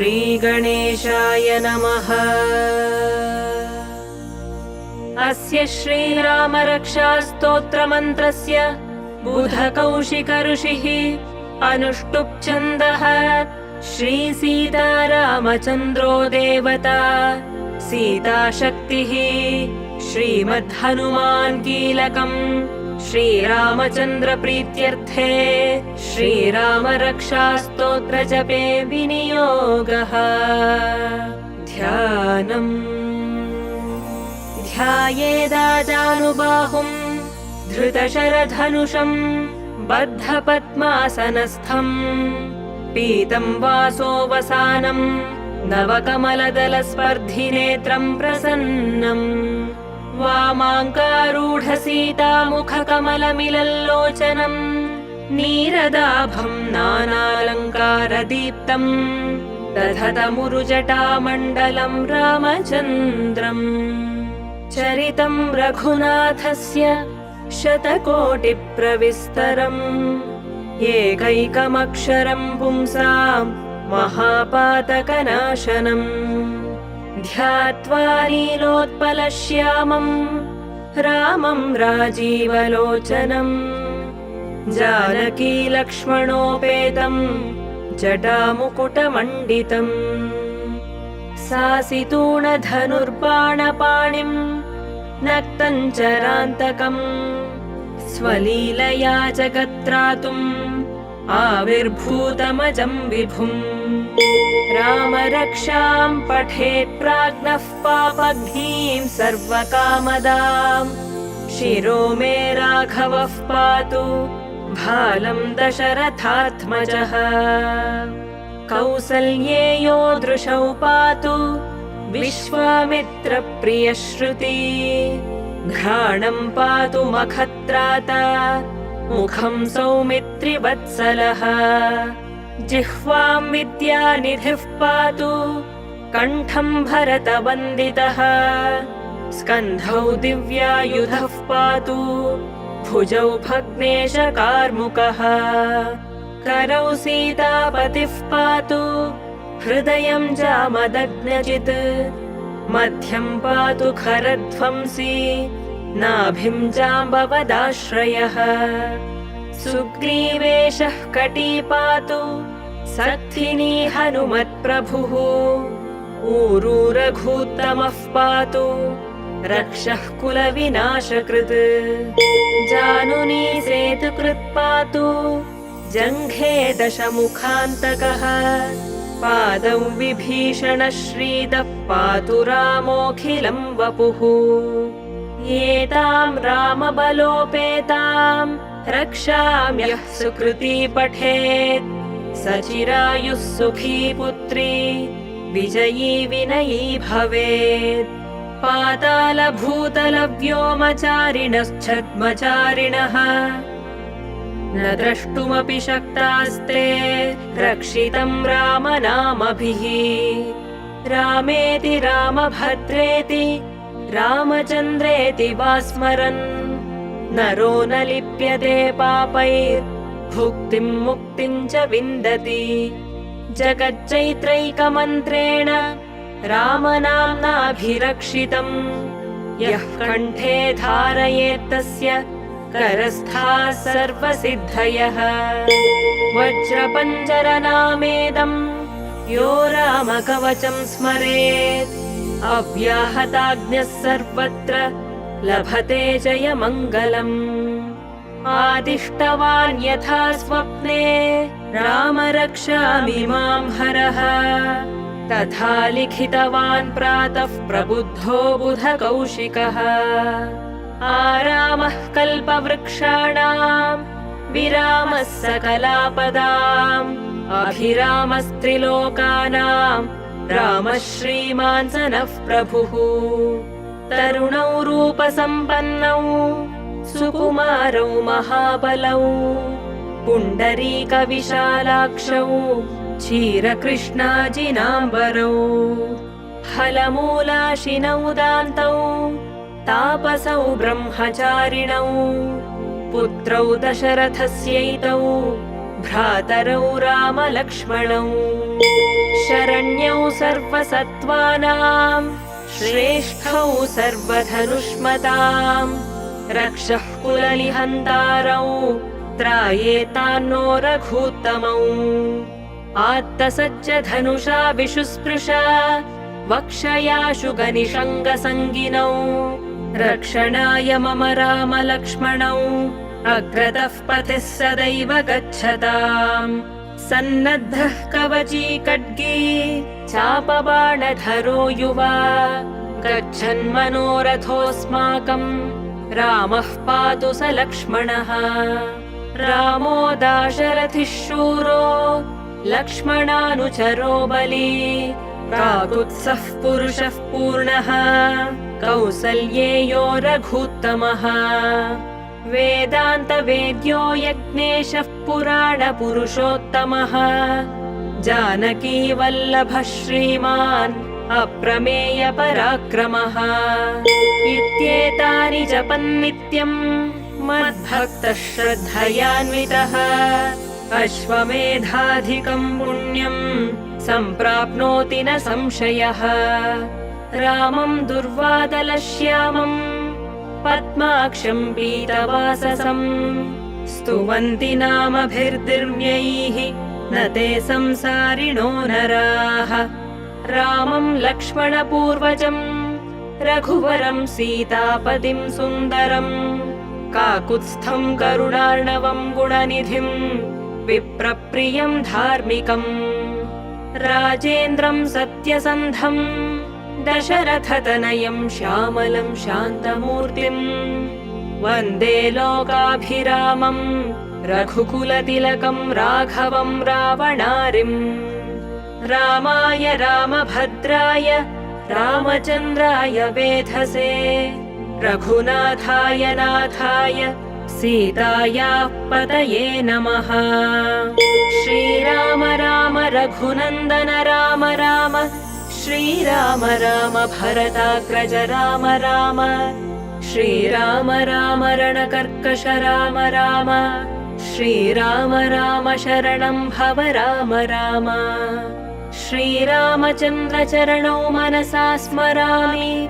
श्रीगणेशाय नमः। अस्य श्रीरामरक्षास्तोत्रमन्त्रस्य बुधकौशिकऋषिः अनुष्टुप्छन्दः। श्रीसीतारामचन्द्रो देवता सीताशक्तिः श्रीमद्हनुमान् कीलकम् श्रीरामचन्द्रप्रीत्यर्थे श्रीरामरक्षास्तोत्रजपे विनियोगः। ध्यानम्। ध्यायेदाजानुबाहुम् धृतशरधनुषम्। बद्धपद्मासनस्थम्। पीतम् वासोऽवसानम् नवकमलदलस्पर्धिनेत्रम् प्रसन्नम्। वामाङ्कारूढसीतामुखकमलमिलल्लोचनम् नीरदाभम् नानालङ्कारदीप्तम् दधतमुरुजटामण्डलम् रामचन्द्रम् चरितम् रघुनाथस्य शतकोटिप्रविस्तरम् एकैकमक्षरम् पुंसाम् महापातकनाशनम् ध्यात्वा नीलोत्पलश्यामम् रामम् राजीवलोचनम् जानकीलक्ष्मणोपेतम् जटामुकुटमण्डितम् सासितूणधनुर्बाणपाणिम् नक्तम् चरान्तकम् स्वलीलया जगत्रातुम् आविर्भूतमजम् विभुम् रामरक्षाम् पठेत् प्राज्ञः पापघ्नीम् सर्वकामदाम् शिरो मे राघवः पातु भालम् दशरथात्मजः। कौसल्येयो दृशौ पातु विश्वामित्रप्रियश्रुति। घ्राणम् पातु मखत्राता मुखम् सौमित्रिवत्सलः। जिह्वाम् विद्यानिधिः पातु कण्ठम् भरतवन्दितः। स्कन्धौ दिव्यायुधः पातु भुजौ भग्नेशकार्मुकः। करौ सीतापतिः पातु हृदयम् जामदग्नजित्। मध्यम् पातु खरध्वंसी नाभिम् जाम्बवदाश्रयः। सुग्रीवेशः कटी पातु सक्थिनी हनुमत्प्रभुः। ऊरू रघूत्तमः पातु रक्षः कुलविनाशकृत्। जानुनी सेतुकृत् पातु। जङ्घे दशमुखान्तकः। पादौ विभीषणश्रीदः पातु रामोऽखिलम् वपुः। एताम् रामबलोपेताम् रक्षाम्यः सुकृती पठेत्। सचिरायुः सुखी पुत्री विजयी विनयी भवेत् पातालभूतलव्योमचारिणश्छद्मचारिणः न द्रष्टुमपि शक्तास्ते रक्षितम् रामनामभिः। रामेति रामभद्रेति रामचन्द्रेति वा स्मरन् नरो न लिप्यते पापैर्भुक्तिम् मुक्तिम् च विन्दति। जगच्चैत्रैकमन्त्रेण रामनाम्नाभिरक्षितम्। यः कण्ठे धारयेत्तस्य करस्थाः सर्वसिद्धयः। वज्रपञ्जरनामेदम् यो रामकवचम् स्मरेत्। अव्याहताज्ञः सर्वत्र लभते जयमङ्गलम् आदिष्टवान् यथा स्वप्ने राम रक्षामि माम् हरः तथा लिखितवान् प्रातः प्रबुद्धो बुधकौशिकः। आरामः कल्पवृक्षाणाम् विरामः सकलापदाम् अभिरामस्त्रिलोकानाम् रामः श्रीमान् सनः प्रभुः। तरुणौ रूपसम्पन्नौ सुकुमारौ महाबलौ पुण्डरीकविशालाक्षौ क्षीरकृष्णाजिनाम्बरौ। फलमूलाशिनौ दान्तौ तापसौ ब्रह्मचारिणौ पुत्रौ दशरथस्यैतौ भ्रातरौ रामलक्ष्मणौ। शरण्यौ सर्वसत्त्वानाम् श्रेष्ठौ सर्वधनुष्मताम् रक्षः कुललिहन्तारौ त्रायेतान्नो रघूत्तमौ आत्तसज्ज धनुषा विशुस्पृशा वक्षयाशु गनिषङ्गसङ्गिनौ रक्षणाय मम रामलक्ष्मणौ अग्रतः पथिः सदैव गच्छताम्। सन्नद्धः कवची खड्गी चापबाणधरो युवा गच्छन्मनोरथोऽस्माकम् रामः पातु स लक्ष्मणः। रामो दाशरथिः शूरो लक्ष्मणानुचरो बली काकुत्सः पुरुषः पूर्णः। कौसल्येयो रघूत्तमः। वेदान्तवेद्यो यज्ञेशः पुराणपुरुषोत्तमः। जानकीवल्लभः श्रीमान् अप्रमेयपराक्रमः इत्येतानि जपन्नित्यम् मद्भक्तः श्रद्धयान्वितः अश्वमेधाधिकम् पुण्यम् सम्प्राप्नोति न संशयः। रामम् दुर्वादलश्यामम् पद्माक्षम् पीतवाससम् स्तुवन्ति नामभिर्दिर्म्यैः न ते संसारिणो नराः। रामम् लक्ष्मणपूर्वजम् रघुवरम् सीतापतिम् सुन्दरम् काकुत्स्थम् करुणार्णवम् गुणनिधिम् विप्रप्रियम् धार्मिकम्। राजेन्द्रम् सत्यसन्धम्। दशरथतनयम् श्यामलम् शान्तमूर्तिम्। वन्दे लोकाभिरामम्। रघुकुलतिलकम् राघवम् रावणारिम्। रामाय रामभद्राय रामचन्द्राय वेधसे। रघुनाथाय नाथाय सीतायाः पतये नमः। श्रीराम राम रघुनन्दन राम राम। श्रीराम राम भरताग्रज राम राम। श्रीराम राम रणकर्कश राम राम। श्रीराम राम शरणं भव राम राम। श्रीरामचन्द्रचरणौ मनसा स्मरामि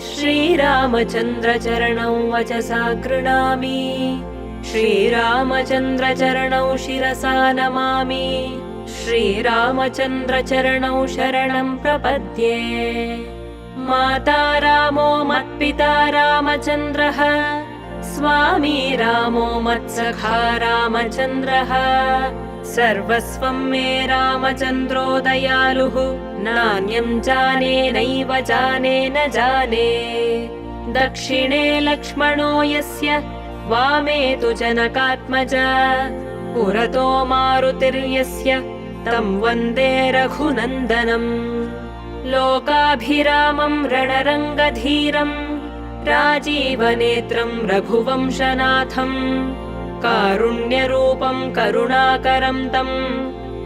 श्रीरामचन्द्रचरणौ वचसा गृणामि श्रीरामचन्द्रचरणौ शिरसा नमामि। श्रीरामचन्द्रचरणौ शरणम् प्रपद्ये। माता रामो मत्पिता रामचन्द्रः। स्वामी रामो मत्सखा रामचन्द्रः सर्वस्वम् मे रामचन्द्रो दयालुः नान्यम् जाने नैव जाने न जाने। दक्षिणे लक्ष्मणो यस्य वामे तु जनकात्मजा। पुरतो मारुतिर्यस्य तम् वन्दे रघुनन्दनम्। लोकाभिरामम् रणरङ्गधीरम् राजीवनेत्रम् रघुवंशनाथम् कारुण्यरूपम् करुणाकरम् तम्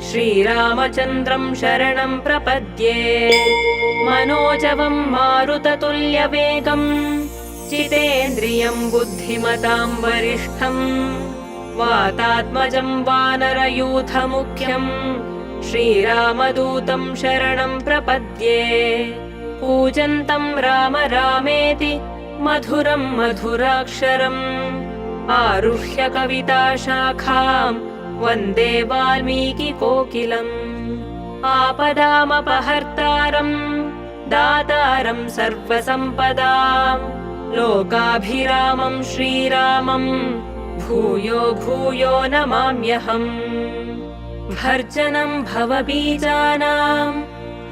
श्रीरामचन्द्रम् शरणम् प्रपद्ये। मनोजवम् मारुततुल्यवेगम् चितेन्द्रियम् बुद्धिमताम् वरिष्ठम् वातात्मजम् वानरयूथमुख्यम् श्रीरामदूतम् शरणम् प्रपद्ये। पूजन्तम् राम रामेति मधुरम् मधुराक्षरम् आरुह्य कविताशाखाम् वन्दे वाल्मीकिकोकिलम् आपदामपहर्तारम् दातारम् सर्वसम्पदाम्। लोकाभिरामम् श्रीरामम् भूयो भूयो नमाम्यहम्। भर्जनम् भवबीजानाम्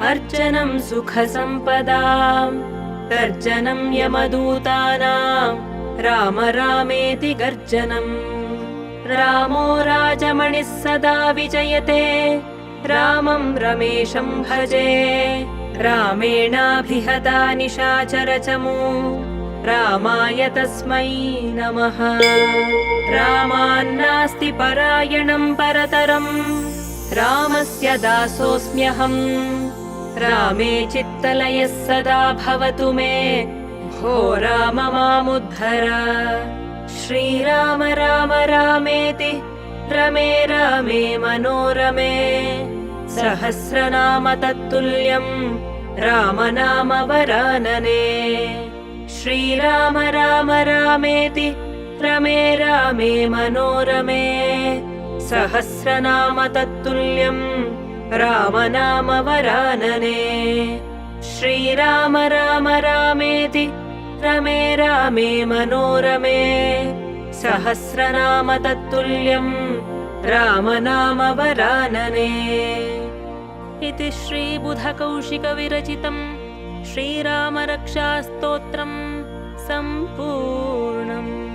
अर्जनम् सुखसम्पदाम्। तर्जनम् यमदूतानाम् राम रामेति गर्जनम्। रामो राजमणिः सदा विजयते। रामम् रमेशम् भजे। रामेणाभिहता निशाचरचमू। रामाय तस्मै नमः। रामान्नास्ति परायणम् परतरम्। रामस्य दासोऽस्म्यहम्। रामे चित्तलयः सदा भवतु मे भो राम मामुद्धर। श्रीराम राम रामेति। रमे रामे मनोरमे। सहस्रनाम तत्तुल्यम् राम नाम वरानने। श्रीराम राम रामेति। रमे रामे मनोरमे। सहस्रनाम तत्तुल्यम् राम नाम वरानने। श्रीराम राम रामेति रमे रामे मनोरमे। सहस्रनाम तत्तुल्यम् रामनामवरानने। इति श्रीबुधकौशिकविरचितम् श्रीरामरक्षास्तोत्रम् श्रीराम रक्षास्तोत्रम् सम्पूर्णम्।